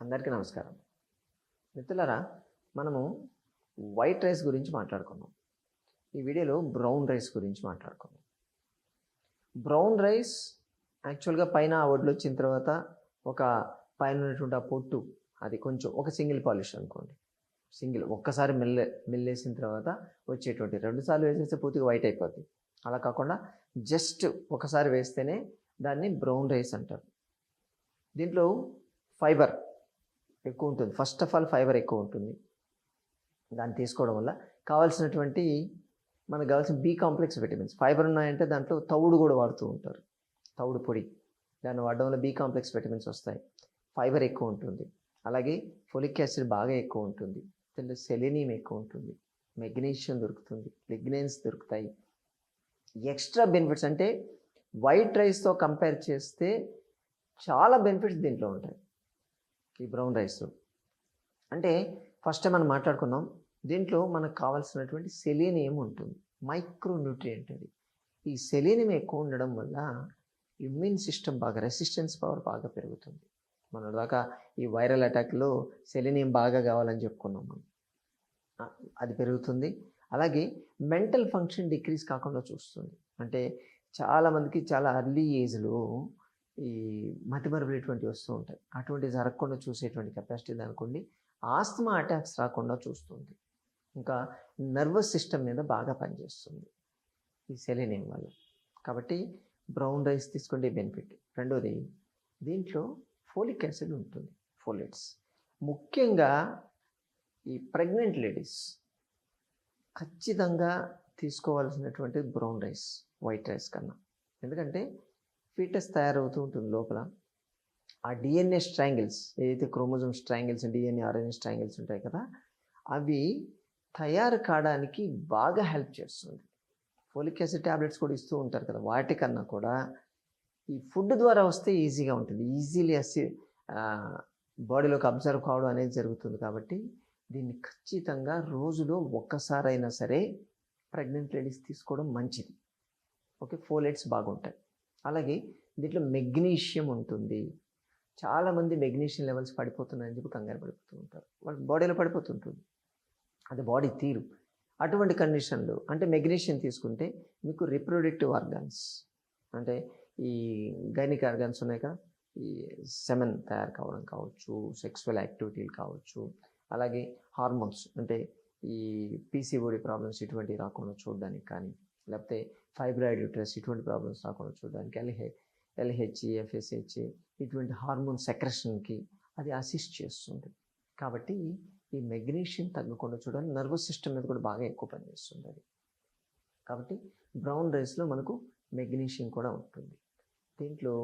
అందరికీ నమస్కారం. మిత్రులరా మనము వైట్ రైస్ గురించి మాట్లాడుకున్నాం. ఈ వీడియోలో బ్రౌన్ రైస్ గురించి మాట్లాడుకున్నాం. బ్రౌన్ రైస్ యాక్చువల్గా పైన ఆ వడ్లు వచ్చిన తర్వాత ఒక పైన ఉన్నటువంటి ఆ పొట్టు అది కొంచెం ఒక సింగిల్ పాలిష్ అనుకోండి. సింగిల్ ఒక్కసారి మిల్లే మిల్లేసిన తర్వాత వచ్చేటువంటి రెండుసార్లు వేసేస్తే పూర్తిగా వైట్ అయిపోద్ది. అలా కాకుండా జస్ట్ ఒకసారి వేస్తేనే దాన్ని బ్రౌన్ రైస్ అంటారు. దీంట్లో ఫైబర్ ఎక్కువ ఉంటుంది. ఫస్ట్ ఆఫ్ ఆల్ ఫైబర్ ఎక్కువ ఉంటుంది. దాన్ని తీసుకోవడం వల్ల కావాల్సినటువంటి మనకు కావాల్సిన బి కాంప్లెక్స్ విటమిన్స్ ఫైబర్ ఉన్నాయంటే దాంట్లో తౌడు కూడా వాడుతూ ఉంటారు. తౌడు పొడి. దాన్ని వాడడం వల్ల బి కాంప్లెక్స్ విటమిన్స్ వస్తాయి. ఫైబర్ ఎక్కువ ఉంటుంది. అలాగే ఫోలిక్ యాసిడ్ బాగా ఎక్కువ ఉంటుంది. దీంట్లో సెలినియం ఎక్కువ ఉంటుంది. మెగ్నీషియం దొరుకుతుంది. లిగ్నెన్స్ దొరుకుతాయి. ఎక్స్ట్రా బెనిఫిట్స్ అంటే వైట్ రైస్తో కంపేర్ చేస్తే చాలా బెనిఫిట్స్ దీంట్లో ఉంటాయి. ఈ బ్రౌన్ రైస్. అంటే ఫస్ట్ మనం మాట్లాడుకుందాం. దీంట్లో మనకు కావాల్సినటువంటి సెలీనియం ఉంటుంది. మైక్రో న్యూట్రియంట్ అది. ఈ సెలీనియం ఎక్కువ ఉండడం వల్ల ఇమ్యూన్ సిస్టమ్ బాగా రెసిస్టెన్స్ పవర్ బాగా పెరుగుతుంది. మన దాకా ఈ వైరల్ అటాక్లో సెలీనియం బాగా కావాలని చెప్పుకున్నాం మనం. అది పెరుగుతుంది. అలాగే మెంటల్ ఫంక్షన్ డిక్రీజ్ కాకుండా చూస్తుంది. అంటే చాలామందికి చాలా అర్లీ ఏజ్లో ఈ మతిమరుపులేటువంటివి వస్తూ ఉంటాయి. అటువంటి జరగకుండా చూసేటువంటి కెపాసిటీ అనుకోండి ఆస్తమా అటాక్స్ రాకుండా చూస్తుంది. ఇంకా నర్వస్ సిస్టమ్ మీద బాగా పనిచేస్తుంది ఈ సెలెనియం వల్ల. కాబట్టి బ్రౌన్ రైస్ తీసుకుంటే బెనిఫిట్ రెండోది దీంట్లో ఫోలిక్ యాసిడ్ ఉంటుంది ఫోలేట్స్ ముఖ్యంగా ఈ ప్రెగ్నెంట్ లేడీస్ ఖచ్చితంగా తీసుకోవాల్సినటువంటి బ్రౌన్ రైస్ వైట్ రైస్ కన్నా. ఎందుకంటే ఫీటస్ తయారవుతూ ఉంటుంది లోపల. ఆ డిఎన్ఏ స్ట్రాంగిల్స్ ఏదైతే chromosome strangles DNA RNA strangles ఉంటాయి కదా అవి తయారు కావడానికి బాగా హెల్ప్ చేస్తుంది. ఫోలిక్ యాసిడ్ ట్యాబ్లెట్స్ కూడా ఇస్తూ ఉంటారు కదా వాటికన్నా కూడా. ఈ ఫుడ్ ద్వారా వస్తే ఈజీగా ఉంటుంది. ఈజీలీ అసి బాడీలోకి అబ్జర్వ్ కావడం అనేది జరుగుతుంది కాబట్టి దీన్ని ఖచ్చితంగా రోజులో ఒక్కసారైనా సరే ప్రెగ్నెంట్ లేడీస్ తీసుకోవడం మంచిది. ఓకే ఫోలేట్స్ బాగుంటాయి. అలాగే దీంట్లో మెగ్నీషియం ఉంటుంది. చాలామంది మెగ్నీషియం లెవెల్స్ పడిపోతున్నాయని చెప్పి కంగారు పడిపోతూ ఉంటారు. వాళ్ళ బాడీలో పడిపోతుంటుంది. అది బాడీ తీరు. అటువంటి కండిషన్లు అంటే మెగ్నీషియం తీసుకుంటే మీకు రిప్రొడక్టివ్ ఆర్గాన్స్ అంటే ఈ గైనిక్ ఆర్గాన్స్ ఉన్నాయి కదా ఈ సెమెన్ తయారు కావడం కావచ్చు సెక్సువల్ యాక్టివిటీలు కావచ్చు అలాగే హార్మోన్స్ అంటే ఈ పీసీఓడి ప్రాబ్లమ్స్ ఇటువంటివి రాకుండా చూడడానికి కానీ లేకపోతే ఫైబ్రాయిడ్ యూట్రస్ ఇటువంటి ప్రాబ్లమ్స్ రాకుండా చూడడానికి ఎల్హె ఎల్హెచ్ఈ ఎఫ్ఎస్హెచ్ ఇటువంటి హార్మోన్ సెక్రెషన్కి అది అసిస్ట్ చేస్తుంది. కాబట్టి ఈ మెగ్నీషియం తగ్గకుండా చూడాలి నర్వస్ సిస్టమ్ మీద కూడా బాగా ఎక్కువ పనిచేస్తుంది అది. కాబట్టి బ్రౌన్ రైస్లో మనకు మెగ్నీషియం కూడా ఉంటుంది. దీంట్లో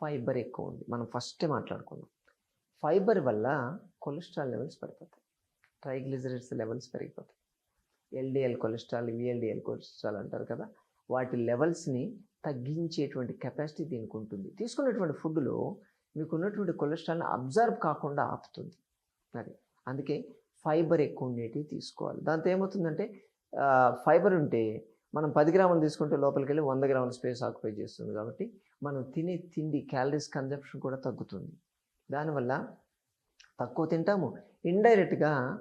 ఫైబర్ ఎక్కువ ఉంది. మనం ఫస్టే మాట్లాడుకున్నాం ఫైబర్ వల్ల కొలెస్ట్రాల్ లెవెల్స్ పడిపోతాయి ట్రైగ్లిజరైడ్స్ లెవెల్స్ పెరిగిపోతాయి. ఎల్డిఎల్ కొలెస్ట్రాల్ విఎల్డిఎల్ కొలెస్ట్రాల్ అంటారు కదా వాటి లెవెల్స్ని తగ్గించేటువంటి కెపాసిటీ దీనికి ఉంటుంది. తీసుకున్నటువంటి ఫుడ్లో మీకు ఉన్నటువంటి కొలెస్ట్రాల్ని అబ్జర్వ్ కాకుండా ఆపుతుంది. అది. అందుకే ఫైబర్ ఎక్కువ ఉండేటివి తీసుకోవాలి. దాంతో ఏమవుతుందంటే ఫైబర్ ఉంటే మనం పది గ్రాములు తీసుకుంటే లోపలికి వెళ్ళి వంద గ్రాముల స్పేస్ ఆక్యుపై చేస్తుంది కాబట్టి మనం తినే తిండి క్యాలరీస్ కన్జంప్షన్ కూడా తగ్గుతుంది. దానివల్ల తక్కువ తింటాము. ఇండైరెక్ట్గా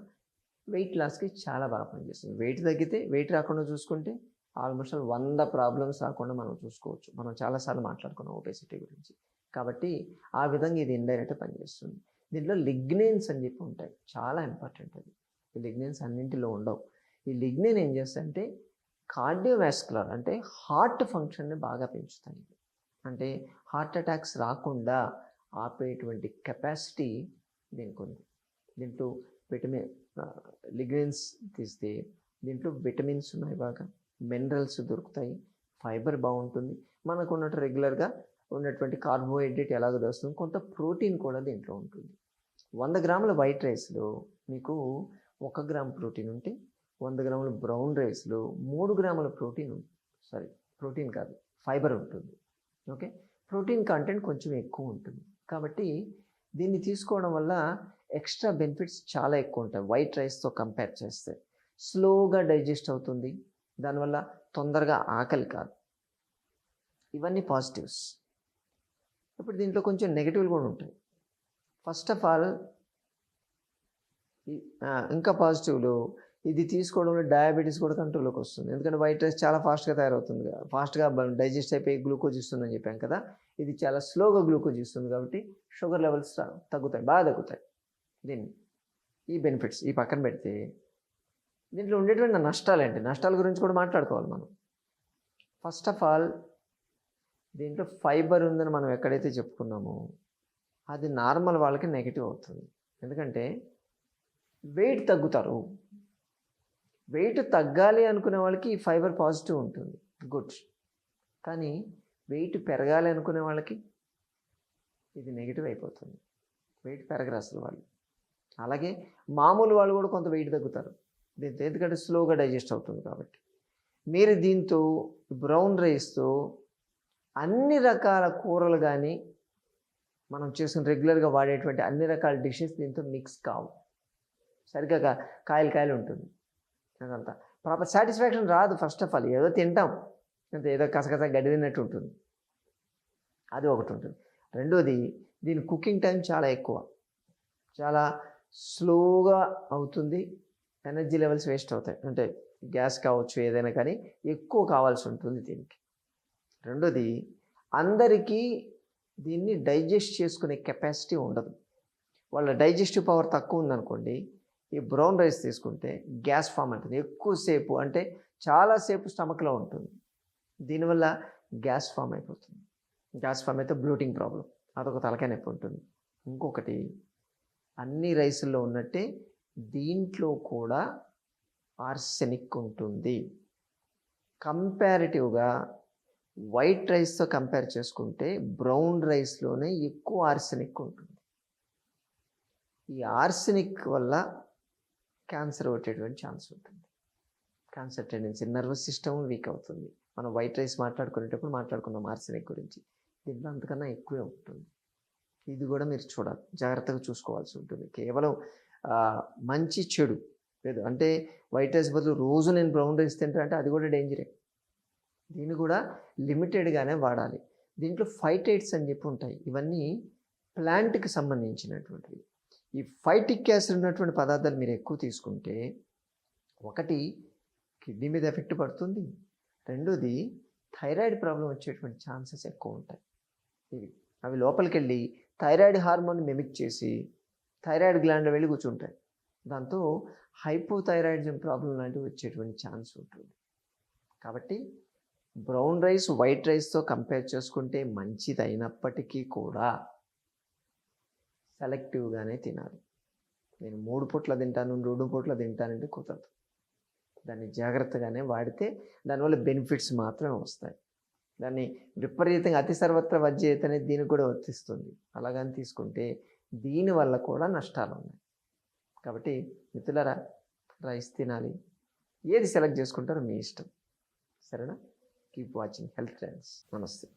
వెయిట్ లాస్కి చాలా బాగా పనిచేస్తుంది. వెయిట్ తగ్గితే వెయిట్ రాకుండా చూసుకుంటే ఆల్మోస్ట్ వంద ప్రాబ్లమ్స్ రాకుండా మనం చూసుకోవచ్చు. మనం చాలాసార్లు మాట్లాడుకున్నాం ఒబేసిటీ గురించి. కాబట్టి ఆ విధంగా ఇది ఇండైరెక్ట్గా పనిచేస్తుంది. దీంట్లో లిగ్నేన్స్ అని చెప్పి ఉంటాయి. చాలా ఇంపార్టెంట్ అది. ఈ లిగ్నేన్స్ అన్నింటిలో ఉండవు. ఈ లిగ్నేన్ ఏం చేస్తాయంటే కార్డియోవాస్కులర్ అంటే హార్ట్ ఫంక్షన్ని బాగా పెంచుతాయి. అంటే హార్ట్ అటాక్స్ రాకుండా ఆపేటువంటి కెపాసిటీ దీనికి ఉంది దీంట్లో విటమిన్ లిగ్నెన్స్ తీస్తే దీంట్లో విటమిన్స్ ఉన్నాయి బాగా. మినరల్స్ దొరుకుతాయి. ఫైబర్ బాగుంటుంది. మనకు ఉన్నట్టు రెగ్యులర్గా ఉన్నటువంటి కార్బోహైడ్రేట్ ఎలాగ దొరుకుతుంది. కొంత ప్రోటీన్ కూడా దీంట్లో ఉంటుంది. వంద గ్రాముల వైట్ రైస్లో మీకు ఒక గ్రామ్ ప్రోటీన్ ఉంటే వంద గ్రాముల బ్రౌన్ రైస్లో మూడు గ్రాముల ప్రోటీన్ సారీ ప్రోటీన్ కాదు ఫైబర్ ఉంటుంది. ఓకే? ప్రోటీన్ కంటెంట్ కొంచెం ఎక్కువ ఉంటుంది. కాబట్టి దీన్ని తీసుకోవడం వల్ల ఎక్స్ట్రా బెనిఫిట్స్ చాలా ఎక్కువ ఉంటాయి. వైట్ రైస్తో కంపేర్ చేస్తే. స్లోగా డైజెస్ట్ అవుతుంది. దానివల్ల తొందరగా ఆకలి కాదు. ఇవన్నీ పాజిటివ్స్. ఇప్పుడు దీంట్లో కొంచెం నెగిటివ్లు కూడా ఉంటాయి. ఫస్ట్ ఆఫ్ ఆల్ ఇంకా పాజిటివ్లు. ఇది తీసుకోవడంలో డయాబెటీస్ కూడా కంట్రోల్లోకి వస్తుంది. ఎందుకంటే వైట్ రైస్ చాలా ఫాస్ట్గా తయారవుతుంది ఫాస్ట్గా డైజెస్ట్ అయిపోయి గ్లూకోజ్ ఇస్తుందని చెప్పాం కదా. ఇది చాలా స్లోగా గ్లూకోజ్ ఇస్తుంది కాబట్టి షుగర్ లెవెల్స్ తగ్గుతాయి బాగా తగ్గుతాయి. దీన్ని ఈ బెనిఫిట్స్ ఈ పక్కన పెడితే దీంట్లో ఉండేటువంటి నష్టాలు ఏంటి నష్టాల గురించి కూడా మాట్లాడుకోవాలి మనం. ఫస్ట్ ఆఫ్ ఆల్ దీంట్లో ఫైబర్ ఉందని మనం ఎక్కడైతే చెప్పుకున్నామో అది నార్మల్ వాళ్ళకి నెగిటివ్ అవుతుంది. ఎందుకంటే వెయిట్ తగ్గుతారు. వెయిట్ తగ్గాలి అనుకునే వాళ్ళకి ఈ ఫైబర్ పాజిటివ్ ఉంటుంది. గుడ్ కానీ వెయిట్ పెరగాలి అనుకునే వాళ్ళకి ఇది నెగిటివ్ అయిపోతుంది. వెయిట్ పెరగరు అసలు వాళ్ళు. అలాగే మామూలు వాళ్ళు కూడా కొంత వెయిట్ తగ్గుతారు. దీంతో ఎందుకంటే స్లోగా డైజెస్ట్ అవుతుంది కాబట్టి. మీరు దీంతో బ్రౌన్ రైస్తో అన్ని రకాల కూరలు కానీ మనం చేసుకుని రెగ్యులర్గా వాడేటువంటి అన్ని రకాల డిషెస్ దీంతో మిక్స్ కావు. సరిగ్గా కా- కాయలు కాయలు ఉంటుంది. అదంతా. ప్రాపర్ సాటిస్ఫాక్షన్ రాదు ఫస్ట్ ఆఫ్ ఆల్. ఏదో తింటాం. అంతే ఏదో కసకస గడి తిన్నట్టు ఉంటుంది. అది ఒకటి ఉంటుంది. రెండోది దీని కుకింగ్ టైం చాలా ఎక్కువ. చాలా స్లోగా అవుతుంది. ఎనర్జీ లెవెల్స్ వేస్ట్ అవుతాయి. అంటే గ్యాస్ కావచ్చు ఏదైనా కానీ ఎక్కువ కావాల్సి ఉంటుంది దీనికి. రెండోది అందరికీ దీన్ని డైజెస్ట్ చేసుకునే కెపాసిటీ ఉండదు. వాళ్ళ డైజెస్టివ్ పవర్ తక్కువ ఉందనుకోండి ఈ బ్రౌన్ రైస్ తీసుకుంటే గ్యాస్ ఫామ్ అవుతుంది ఎక్కువసేపు అంటే చాలాసేపు స్టమక్లో ఉంటుంది. దీనివల్ల గ్యాస్ ఫామ్ అయిపోతుంది. గ్యాస్ ఫామ్ అయితే బ్లూటింగ్ ప్రాబ్లం అదొక తలకాయ నొప్పి ఉంటుంది. ఇంకొకటి అన్ని రైసుల్లో ఉన్నట్టే దీంట్లో కూడా ఆర్సెనిక్ ఉంటుంది. కంపారిటివ్గా వైట్ రైస్తో కంపేర్ చేసుకుంటే బ్రౌన్ రైస్లోనే ఎక్కువ ఆర్సెనిక్ ఉంటుంది. ఈ ఆర్సెనిక్ వల్ల క్యాన్సర్ వచ్చేటువంటి ఛాన్స్ ఉంటుంది. Cancer tendency nervous system weak అవుతుంది. మనం వైట్ రైస్ మాట్లాడుకునేటప్పుడు మాట్లాడుకున్నాం ఆర్సెనిక్ గురించి. దీంట్లో అంతకన్నా ఎక్కువే ఉంటుంది. ఇది కూడా మీరు చూడాలి. జాగ్రత్తగా చూసుకోవాల్సి ఉంటుంది. కేవలం మంచి చెడు. లేదు అంటే వైట్ రైస్ బదులు రోజు నేను బ్రౌన్ రైస్ తింటా అంటే అది కూడా డేంజరే దీన్ని కూడా లిమిటెడ్గానే వాడాలి. దీంట్లో ఫైటైట్స్ అని చెప్పి ఉంటాయి. ఇవన్నీ ప్లాంట్కి సంబంధించినటువంటివి. ఈ ఫైటిక్ యాసిడ్ ఉన్నటువంటి పదార్థాలు మీరు ఎక్కువ తీసుకుంటే ఒకటి కిడ్నీ మీద ఎఫెక్ట్ పడుతుంది. రెండోది థైరాయిడ్ ప్రాబ్లం వచ్చేటువంటి ఛాన్సెస్ ఎక్కువ ఉంటాయి. ఇవి. అవి లోపలికి వెళ్ళి థైరాయిడ్ హార్మోన్ మిమిక్ చేసి థైరాయిడ్ గ్లాండ్ వెళ్ళి కూర్చుంటాయి. దాంతో హైపోథైరాయిడిజం ప్రాబ్లం లాంటివి వచ్చేటువంటి ఛాన్స్ ఉంటుంది. కాబట్టి బ్రౌన్ రైస్ వైట్ రైస్తో కంపేర్ చేసుకుంటే మంచిది అయినప్పటికీ కూడా సెలెక్టివ్గానే తినాలి. నేను మూడు పూట్ల తింటాను రెండు పూట్ల తింటానంటే కుదరదు. దాన్ని జాగ్రత్తగానే వాడితే దానివల్ల బెనిఫిట్స్ మాత్రమే వస్తాయి. దాన్ని విపరీతంగా అతి సర్వత్ర వజ్జేత అనేది దీనికి కూడా వర్తిస్తుంది. అలాగని తీసుకుంటే దీనివల్ల కూడా నష్టాలు ఉన్నాయి కాబట్టి మిత్రులరా రైస్ తినాలి. ఏది సెలెక్ట్ చేసుకుంటారో మీ ఇష్టం. సరేనా? కీప్ వాచింగ్ హెల్త్ ట్రెండ్స్ నమస్తే.